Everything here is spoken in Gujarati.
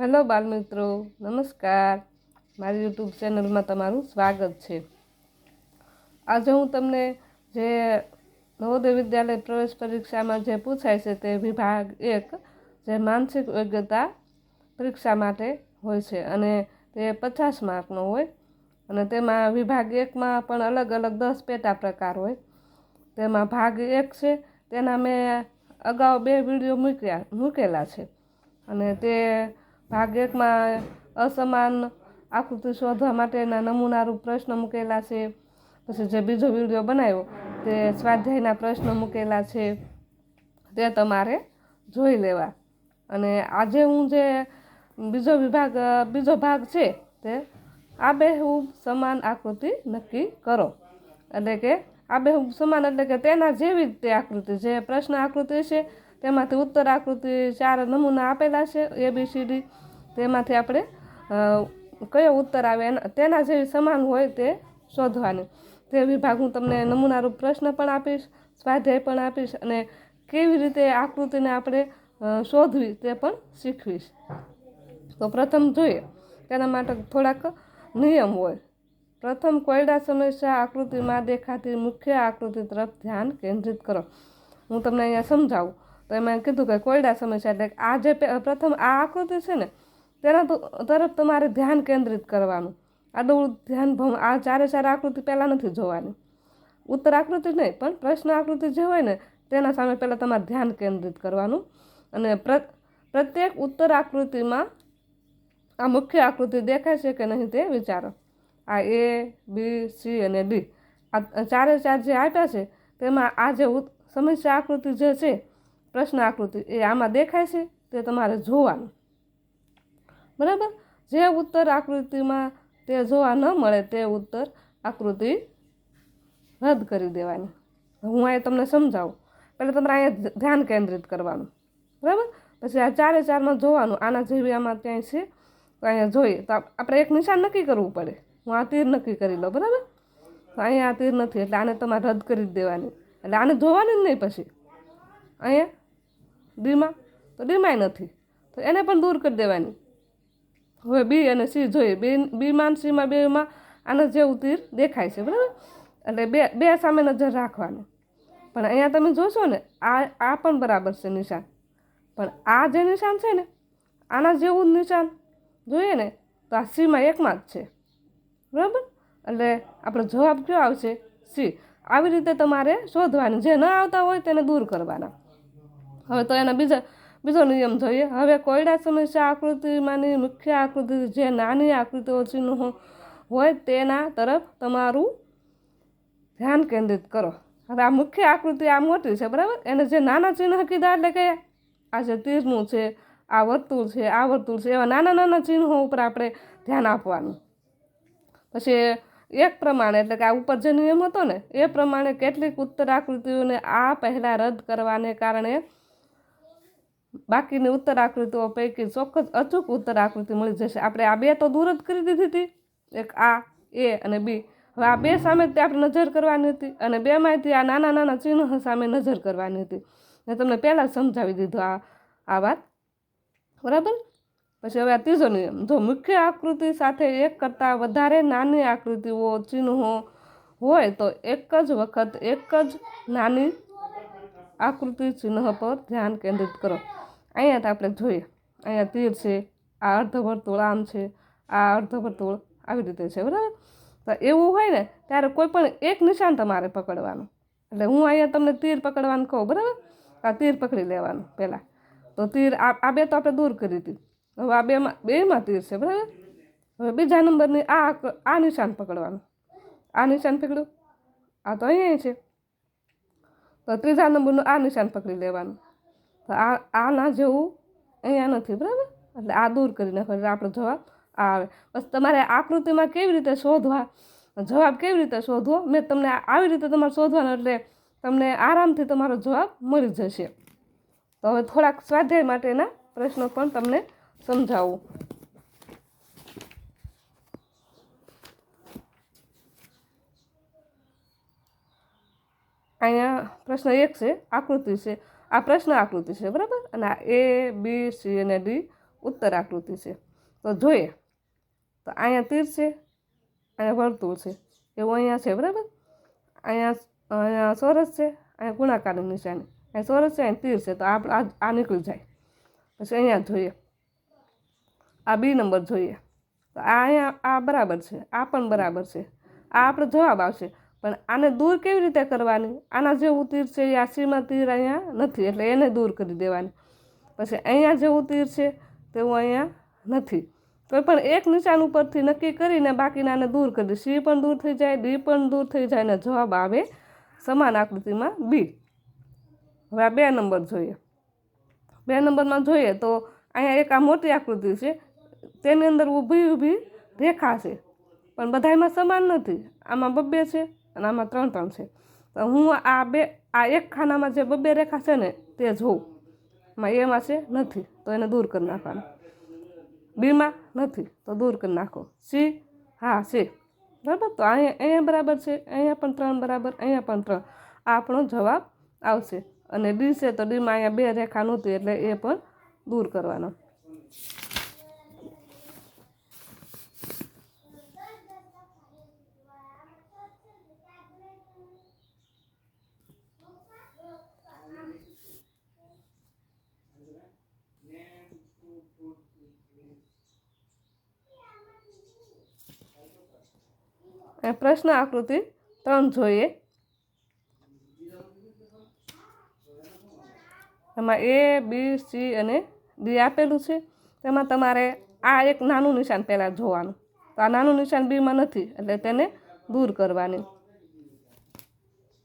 હેલો બાળમિત્રો નમસ્કાર. મારી યુટ્યુબ ચેનલમાં તમારું સ્વાગત છે. આજે હું તમને જે નવોદય વિદ્યાલય પ્રવેશ પરીક્ષામાં જે પૂછાય છે તે વિભાગ એક, જે માનસિક યોગ્યતા પરીક્ષા માટે હોય છે અને તે પચાસ માર્કનો હોય. અને તેમાં વિભાગ એકમાં પણ અલગ અલગ દસ પેટા પ્રકાર હોય. તેમાં ભાગ એક છે, તેના મેં અગાઉ બે વીડિયો મૂક્યા, મૂકેલા છે. અને તે ભાગ એકમાં અસમાન આકૃતિ શોધવા માટેના નમૂનારૂપ પ્રશ્ન મૂકેલા છે. પછી જે બીજો વીડિયો બનાવ્યો તે સ્વાધ્યાયના પ્રશ્નો મૂકેલા છે. તે તમારે જોઈ લેવા. અને આજે હું જે બીજો વિભાગ, બીજો ભાગ છે તે આબેહૂબ સમાન આકૃતિ નક્કી કરો. એટલે કે આબેહૂબ સમાન એટલે કે તેના જેવી જ તે આકૃતિ, જે પ્રશ્ન આકૃતિ છે તેમાંથી ઉત્તર આકૃતિ ચાર નમૂના આપેલા છે એ બી સી ડી તેમાંથી આપણે કયો ઉત્તર આવે એના, તેના જેવી સમાન હોય તે શોધવાની. તે વિભાગ હું તમને નમૂનારૂપ પ્રશ્ન પણ આપીશ, સ્વાધ્યાય પણ આપીશ અને કેવી રીતે આકૃતિને આપણે શોધવી તે પણ શીખવીશ. તો પ્રથમ જોઈએ, તેના માટે થોડાક નિયમ હોય. પ્રથમ, કોયડા સમસ્યા આકૃતિમાં દેખાતી મુખ્ય આકૃતિ તરફ ધ્યાન કેન્દ્રિત કરો. હું તમને અહીંયા સમજાવું. તો એમાં કીધું કે કોયડા સમસ્યા એટલે આ જે પ્રથમ આ આકૃતિ છે ને, તેના તરફ તમારે ધ્યાન કેન્દ્રિત કરવાનું. આડું ધ્યાન ભમ, આ ચારે ચાર આકૃતિ પહેલાં નથી જોવાની. ઉત્તર આકૃતિ નહીં, પણ પ્રશ્ન આકૃતિ જે હોય ને, તેના સામે પહેલાં તમારે ધ્યાન કેન્દ્રિત કરવાનું. અને પ્ર, પ્રત્યેક ઉત્તર આકૃતિમાં આ મુખ્ય આકૃતિ દેખાય છે કે નહીં તે વિચારો. આ એ, બી, સી અને ડી. આ ચારે ચાર જે આપ્યા છે, તેમાં આ જે સમસ્યા આકૃતિ જે છે પ્રશ્ન આકૃતિ એ આમાં દેખાય છે, તે તમારે જોવાનું. બરાબર? જે ઉત્તર આકૃતિમાં તે જોવા ન મળે તે ઉત્તર આકૃતિ રદ કરી દેવાની. હું અહીંયા તમને સમજાવું. પહેલાં તમારે અહીંયા ધ્યાન કેન્દ્રિત કરવાનું. બરાબર? પછી આ ચારે ચારમાં જોવાનું. આના જેવી આમાં ત્યાં છે અહીંયા જોઈએ. તો આપણે એક નિશાન નક્કી કરવું પડે. હું આ તીર નક્કી કરી લઉં, બરાબર? અહીંયા આ તીર નથી, એટલે આને તમારે રદ કરી દેવાની. એટલે આને જોવાની જ નહીં પછી. અહીંયા ડીમાં તો ડીમાંય નથી. તો એને પણ દૂર કરી દેવાની. હવે બી અને સી જોઈએ. બી બીમાં અને સીમાં બેમાં આના જેવું તીર દેખાય છે, બરાબર? એટલે બે બે સામે નજર રાખવાની. પણ અહીંયા તમે જોશો ને, આ આ પણ બરાબર છે નિશાન. પણ આ જે નિશાન છે ને, આના જેવું જ નિશાન. જોઈએ ને, તો આ સીમાં એકમાં જ છે. બરાબર? એટલે આપણો જવાબ કયો આવશે? સી. આવી રીતે તમારે શોધવાની. જે ન આવતા હોય તેને દૂર કરવાના. હવે તો એના બીજા, બીજો નિયમ જોઈએ. હવે કોયડા સમસ્યા આકૃતિમાંની મુખ્ય આકૃતિ જે નાની આકૃતિઓ ચિહ્નો હોય તેના તરફ તમારું ધ્યાન કેન્દ્રિત કરો. હવે આ મુખ્ય આકૃતિ આ મોટી છે, બરાબર? એને જે નાના ચિહ્ન કીધા એટલે કે આ જે તીરનું છે, આ વર્તુળ છે, આ વર્તુળ છે, એવા નાના નાના ચિહ્નો ઉપર આપણે ધ્યાન આપવાનું. પછી એક પ્રમાણે, એટલે કે આ ઉપર જે નિયમ હતો ને, એ પ્રમાણે કેટલીક ઉત્તર આકૃતિઓને આ પહેલાં રદ કરવાને કારણે બાકીની ઉત્તર આકૃતિઓ પૈકી ચોક્કસ અચૂક ઉત્તર આકૃતિ મળી જશે. આપણે આ બે તો દૂર જ કરી દીધી હતી. એક આ, એ અને બી. હવે આ બે સામે તે આપણે નજર કરવાની હતી અને બેમાંથી આ નાના નાના ચિહ્નો સામે નજર કરવાની હતી. મેં તમને પહેલાં સમજાવી દીધું આ આ વાત. બરાબર? પછી હવે આ ત્રીજો નિયમ. જો મુખ્ય આકૃતિ સાથે એક કરતાં વધારે નાની આકૃતિઓ, ચિહ્નો હોય તો એક જ વખત એક જ નાની આકૃતિ ચિહ્ન પર ધ્યાન કેન્દ્રિત કરો. અહીંયા તો આપણે જોઈએ. અહીંયા તીર છે, આ અર્ધવર્તુળ આમ છે, આ અર્ધવર્તુળ આવી રીતે છે, બરાબર? તો એવું હોય ને, ત્યારે કોઈ પણ એક નિશાન તમારે પકડવાનું. એટલે હું અહીંયા તમને તીર પકડવાનું કહું, બરાબર? આ તીર પકડી લેવાનું પહેલાં. તો તીર, આ બે તો આપણે દૂર કરી હતી હવે આ બેમાં બેમાં તીર છે, બરાબર? હવે બીજા નંબરની આ આ નિશાન પકડવાનું. આ નિશાન પકડ્યું? આ તો અહીંયા છે. તો ત્રીજા નંબરનું આ નિશાન પકડી લેવાનું. તો આ ના જેવું અહીંયા નથી, બરાબર? એટલે આ દૂર કરી નાખો, એટલે આપણો જવાબ આ આવે. બસ તમારે આકૃતિમાં કેવી રીતે શોધવા, જવાબ કેવી રીતે શોધવો? મેં તમને આવી રીતે તમારે શોધવાનો, એટલે તમને આરામથી તમારો જવાબ મળી જશે. તો હવે થોડાક સ્વાધ્યાય માટેના પ્રશ્નો પણ તમને સમજાવું. અહીંયા પ્રશ્ન એક છે, આકૃતિ છે. આ પ્રશ્ન આકૃતિ છે, બરાબર? અને આ એ બી સી અને ડી ઉત્તર આકૃતિ છે. તો જોઈએ. તો અહીંયા તીર છે, અહીંયા વર્તુળ છે. એવું અહીંયા છે, બરાબર? અહીંયા અહીંયા ચોરસ છે, અહીંયા ગુણાકારની નિશાની. અહીંયા ચોરસ છે, અહીંયા તીર છે. તો આ આ- નીકળી જાય. પછી અહીંયા જોઈએ. આ બી નંબર જોઈએ. તો આ અહીંયા આ બરાબર છે. આ પણ બરાબર છે. આ આપણો જવાબ આવશે. પણ આને દૂર કેવી રીતે કરવાની? આના જેવું તીર છે એ આ સીમાં તીર અહીંયા નથી, એટલે એને દૂર કરી દેવાની. પછી અહીંયા જેવું તીર છે તેવું અહીંયા નથી. કોઈ પણ એક નિશાન ઉપરથી નક્કી કરીને બાકીનાને દૂર કરી સી પણ દૂર થઈ જાય, ડી પણ દૂર થઈ જાય, અને જવાબ આવે સમાન આકૃતિમાં બી. હવે આ બે નંબર જોઈએ. બે નંબરમાં જોઈએ તો અહીંયા એક આ મોટી આકૃતિ છે, તેની અંદર ઊભી ઊભી રેખા છે, પણ બધામાં સમાન નથી. આમાં બબ્બે છે અને આમાં ત્રણ ત્રણ છે. તો હું આ બે, આ એક ખાનામાં જે બબ્બે રેખા છે ને, તે જોઉં માં એમાં છે નથી, તો એને દૂર કરી નાખવાનું. બીમાં નથી, તો દૂર કરી નાખો. સી, હા, સી. બરાબર? તો અહીંયા અહીંયા બરાબર છે, અહીંયા પણ ત્રણ બરાબર, અહીંયા પણ ત્રણ. આપણો જવાબ આવશે. અને ડી છે તો ડીમાં અહીંયા બે રેખા નહોતી, એટલે એ પણ દૂર કરવાનો. પ્રશ્ન આકૃતિ ત્રણ જોઈએ. એમાં એ બી સી અને ડી આપેલું છે. તેમાં તમારે આ એક નાનું નિશાન પહેલાં જોવાનું. તો આ નાનું નિશાન બીમાં નથી, એટલે તેને દૂર કરવાની.